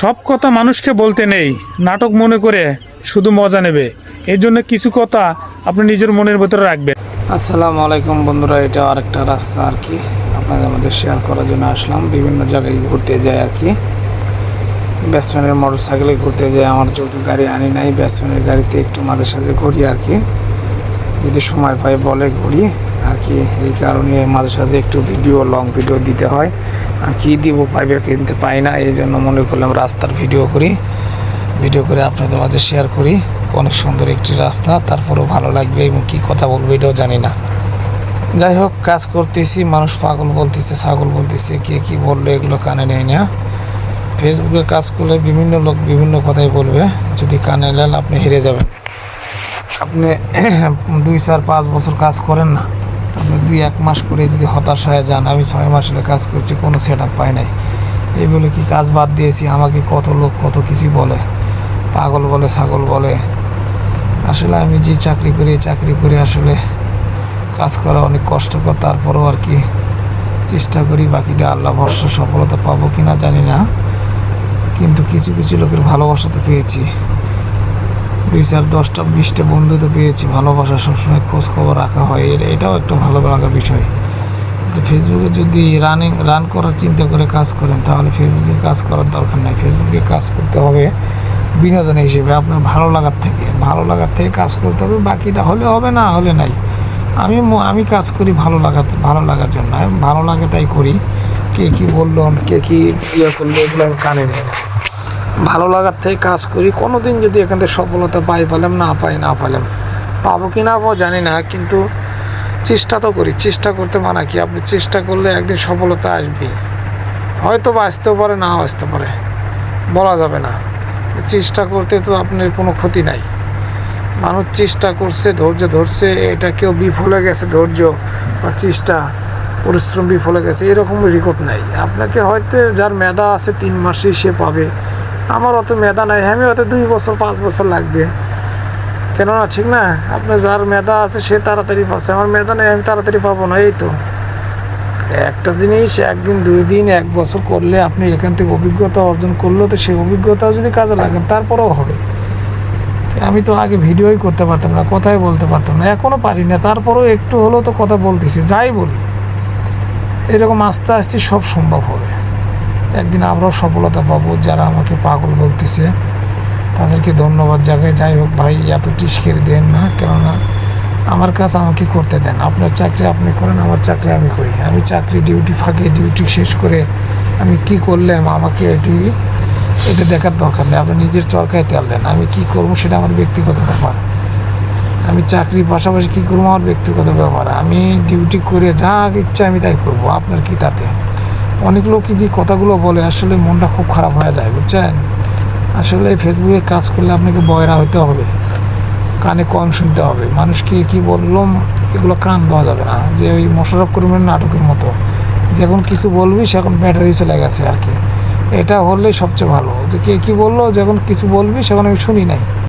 সব কথা মানুষকে বলতে নেই, নাটক মনে করে শুধু মজা নেবে। এই জন্য কিছু কথা আপনি নিজের মনের ভেতরে রাখবেন। আসসালামু আলাইকুম বন্ধুরা, এটা আরেকটা রাস্তা আর কি। আপনাদের মধ্যে শেয়ার করার জন্য আসলাম। বিভিন্ন জায়গায় ঘুরতে যাই আর কি। ব্যাটসম্যানের মোটর সাইকেলে ঘুরতে যাই। আমার যেহেতু গাড়ি আনি নাই, ব্যাটসম্যানের গাড়িতে একটু মাঝে সাঝে ঘুরি আর কি। যদি সময় পাই বলে ঘুরি আর কি। এই কারণে মাঝে সাঝে একটু ভিডিও লং ভিডিও দিতে হয়। কি দিব পাইবে কিনতে পাই না, এই জন্য মনে করলাম রাস্তার ভিডিও করি। ভিডিও করে আপনাদের মাঝে শেয়ার করি। অনেক সুন্দর একটি রাস্তা, তারপরেও ভালো লাগবে এবং কী কথা বলব এটাও জানি না। যাই হোক, কাজ করতেছি, মানুষ পাগল বলতেছে, ছাগল বলতেছে, কে কী বলল এগুলো কানে নেয় না। ফেসবুকে কাজ করলে বিভিন্ন লোক বিভিন্ন কথাই বলবে, যদি কানে নেন আপনি হেরে যাবেন। আপনি দুই চার পাঁচ বছর কাজ করেন না। আপনি দুই এক মাস করে যদি হতাশ হয়ে যান, আমি ছয় মাস হলে কাজ করছি, কোনো সেট আপ পাই নাই। এই বলে কি কাজ বাদ দিয়েছি? আমাকে কত লোক কত কিছু বলে। পাগল বলে, ছাগল বলে। আসলে আমি যে চাকরি করি চাকরি করে আসলে কাজ করা অনেক কষ্টকর। তারপরেও আর কি চেষ্টা করি, বাকিটা আল্লাহ ভরসা, সফলতা পাবো কি না জানি না। কিন্তু কিছু কিছু লোকের ভালোবাসা তো পেয়েছি। দুই চার দশটা বিশটা বন্ধু তো পেয়েছি, ভালোবাসা সবসময় খোঁজ খবর রাখা হয়। এটা এটাও একটা ভালো লাগার বিষয়। ফেসবুকে যদি রানিং রান করার চিন্তা করে কাজ করেন, তাহলে ফেসবুকে কাজ করার দরকার নাই। ফেসবুকে কাজ করতে হবে বিনোদন হিসেবে, আপনার ভালো লাগার থেকে। ভালো লাগার থেকে কাজ করতে হবে, বাকিটা হলে হবে না, হলে নাই। আমি আমি কাজ করি ভালো লাগার ভালো লাগার জন্য। ভালো লাগে তাই করি। কে কী বলল, কে কী ইয়ে করল, এগুলো আমি কানে নিই না। ভালো লাগার থেকে কাজ করি। কোনো দিন যদি এখান থেকে সফলতা পাই পেলাম না পাই, না পেলাম পাবো কি না পাবো জানি না, কিন্তু চেষ্টা তো করি। চেষ্টা করতে মানা কি? আপনি চেষ্টা করলে একদিন সফলতা আসবেই। হয়তো বা আসতেও পারে না আসতে পারে। বলা যাবে না। চেষ্টা করতে তো আপনার কোনো ক্ষতি নাই। মানুষ চেষ্টা করছে, ধৈর্য ধরছে, এটা কেউ বিফলে গেছে, ধৈর্য বা চেষ্টা, পরিশ্রম বিফলে গেছে, এরকম রেকর্ড নাই। আপনাকে হয়তো যার মেধা আছে, তিন মাসেই সে পাবে। আমার অত মেধা নাই, আমি হয়তো দুই বছর, পাঁচ বছর লাগবে। কেননা, ঠিক না? আপনার যার মেধা আছে, সে তাড়াতাড়ি পাচ্ছে। আমার মেধা নেই, আমি তাড়াতাড়ি পাবো না, এই তো। একটা জিনিস, একদিন, দুই দিন, এক বছর করলে আপনি এখান থেকে অভিজ্ঞতা অর্জন করলেও তো সেই অভিজ্ঞতা যদি কাজে লাগেন তারপরেও হবে। আমি তো আগে ভিডিওই করতে পারতাম না, কথাই বলতে পারতাম না এখনও পারি না। তারপরেও একটু হলেও তো কথা বলতেছি, যাই বলি। এরকম আস্তে আস্তে সব সম্ভব হবে। একদিন আমরাও সফলতা পাবো, যারা আমাকে পাগল বলতেছে। তাদেরকে ধন্যবাদ জায়গায় যাই হোক ভাই, এত টিস্কের দেন না, কেননা আমার কাজ আমাকে করতে দেন। আপনার চাকরি আপনি করেন, আমার চাকরি আমি করি। আমি চাকরি ডিউটি ফাঁকে ডিউটি শেষ করে আমি কি করলাম আমাকে এটি, এটা দেখার দরকার নেই। আপনি নিজের চরকায় তেল দেন। আমি কি করব সেটা আমার ব্যক্তিগত ব্যাপার। আমি চাকরির পাশাপাশি কী করব আমার ব্যক্তিগত ব্যাপার। আমি ডিউটি করে যা ইচ্ছা আমি তাই করব। আপনার কি তাতে? অনেক লোকই যে কথাগুলো বলে, আসলে মনটা খুব খারাপ হয়ে যায়, বুঝছেন? আসলে ফেসবুকে কাজ করলে আপনাকে বয়রা হতে হবে, কানে কম শুনতে হবে। মানুষকে কি বললাম, এগুলো কান দেওয়া যাবে না। যে ওই মোশারফ করিমের নাটকের মতো। যখন কিছু বলবি সেখন ব্যাটারি চলে গেছে আর কি। এটা হলে সবচেয়ে ভালো। যে কে কী বলল যখন কিছু বলবি সেখন আমি শুনি নাই।